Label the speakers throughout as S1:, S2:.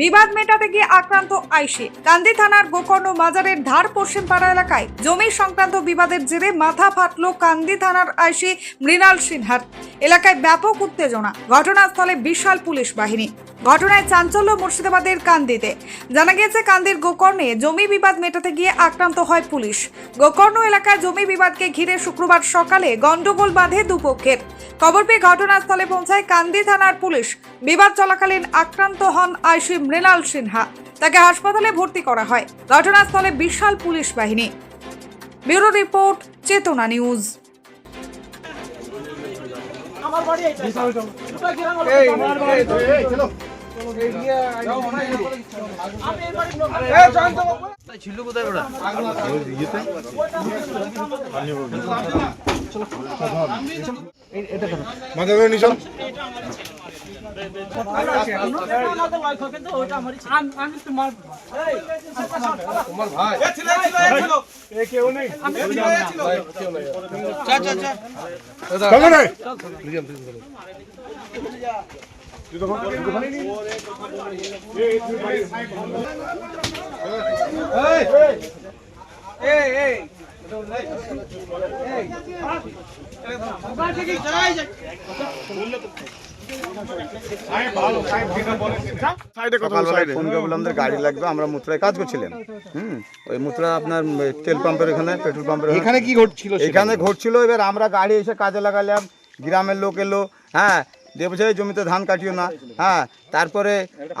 S1: বিবাদ মেটাতে গিয়ে আক্রান্ত আইসি। কান্দি থানার গোকর্ণ মাজারের ধার পশ্চিম পাড়া এলাকায় জমি সংক্রান্ত বিবাদের জেরে মাথা ফাটলো কান্দি থানার আইসি মৃণাল সিনহার। এলাকায় ব্যাপক উত্তেজনা। ঘটনাস্থলে বিশাল পুলিশ বাহিনী। ঘটনায় চাঞ্চল্য মুর্শিদাবাদের কান্দিতে। জানা গিয়েছে, কান্দির গোকর্ণে জমি বিবাদ মেটাতে গিয়ে আক্রান্ত হয় পুলিশ। গোকর্ণ এলাকায় জমি বিবাদকে ঘিরে শুক্রবার সকালে গন্ডগোল বাঁধে দুপক্ষের। খবর পেয়ে ঘটনাস্থলে পৌঁছায় কান্দি থানার পুলিশ। বিবাদ চলাকালীন আক্রান্ত হন আইসি মৃণাল সিনহা। তাকে হাসপাতালে ভর্তি করা হয়। ঘটনাস্থলে বিশাল পুলিশ বাহিনী। Bureau report, Chetana news.
S2: চলো না সাইডে কথা
S3: গাড়ি লাগবে আমরা মুত্রায় কাজ করছিলাম। হুম? ওই মুত্রা আপনার তেল পাম্পের এখানে পেট্রোল পাম্পের
S2: এখানে কি ঘটছিল
S3: এখানে ঘটছিল এবার আমরা গাড়ি এসে কাজে লাগালাম গ্রামের লোক এলো হ্যাঁ দিয়ে বলছে জমিতে ধান কাটিও না। হ্যাঁ তারপরে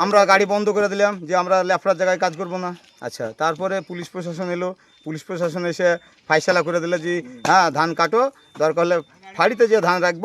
S3: আমরা গাড়ি বন্ধ করে দিলাম যে আমরা লেফড়ার জায়গায় কাজ করব না। আচ্ছা তারপরে পুলিশ প্রশাসন এলো। পুলিশ প্রশাসন এসে ফাইসালা করে দিলে যে হ্যাঁ ধান কাটো দরকার হলে ফাড়িতে যে ধান রাখব,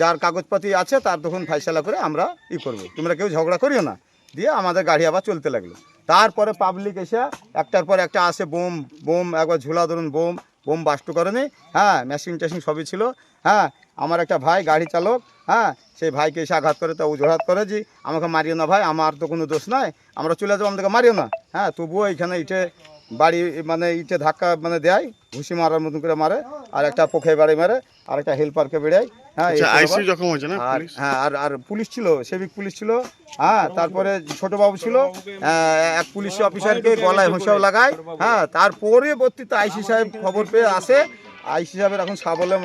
S3: যার কাগজপাতি আছে, তার তখন ফাইসালা করে আমরা ই করব। তোমরা কেউ ঝগড়া করিও না। দিয়ে আমাদের গাড়ি আবার চলতে লাগল। তারপরে পাবলিক এসে একটার পর একটা আসে, বোম বোম, একবার ঝুলা ধরুন, বোম বোম বাস্ট করেনি। হ্যাঁ মেশিন টেশিন সবই ছিল। হ্যাঁ আমার একটা ভাই গাড়ি চালক। হ্যাঁ সেই ভাইকে এসে আঘাত করে, তা অজুহাত করে যে, আমাকে মারিও না ভাই, আমার তো কোনো দোষ নাই, আমরা চলে যাব, আমাদেরকে মারিও না। হ্যাঁ তবুও এখানে ইটে বাড়ি মানে ইটে ধাক্কা মানে দেয় ঘুষি মারার মতন করে মারে আর একটা পোখে বাড়ি মারে আর একটা হেল্পারকে বেড়ায় হ্যাঁ আর
S2: পুলিশ?
S3: হ্যাঁ আর আর পুলিশ ছিল সেবিক পুলিশ ছিল হ্যাঁ তারপরে ছোট বাবু ছিল আহ, এক পুলিশ অফিসারকে গলায় হোঁসাও লাগায় হ্যাঁ তার পরবর্তীতে আইসি সাহেব খবর পেয়ে আসে আইসি সাহেবের এখন সাবলে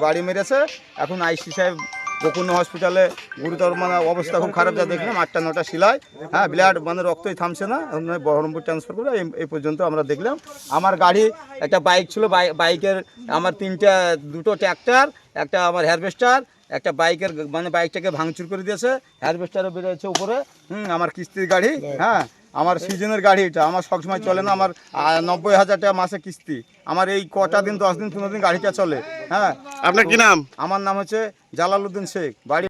S3: বাড়ি মেরেছে এখন আইসি সাহেব গোকুন্ন হসপিটালে গুরুতর মানে অবস্থা খুব খারাপ যা দেখলাম আটটা নটা সিলাই হ্যাঁ ব্লাড মানে রক্তই থামছে না বহরমপুর ট্রান্সফার করে এই- পর্যন্ত আমরা দেখলাম। আমার গাড়ি একটা বাইক ছিল বাই- বাইকের আমার তিনটা দুটো ট্র্যাক্টর একটা আমার হারভেস্টার একটা বাইকের মানে বাইকটাকে ভাঙচুর করে দিয়েছে। হারভেস্টারও বেরোচ্ছে উপরে হুম আমার কিস্তির গাড়ি হ্যাঁ। আমার সিজনের গাড়ি এটা আমার সবসময় চলে না আমার নব্বই হাজার টাকা মাসে কিস্তি। আমার এই কটা দিন দশ দিন পনেরো দিন গাড়িটা চলে হ্যাঁ।
S2: আপনার কি নাম?
S3: আমার নাম হচ্ছে জালালউদ্দিন শেখ বাড়ি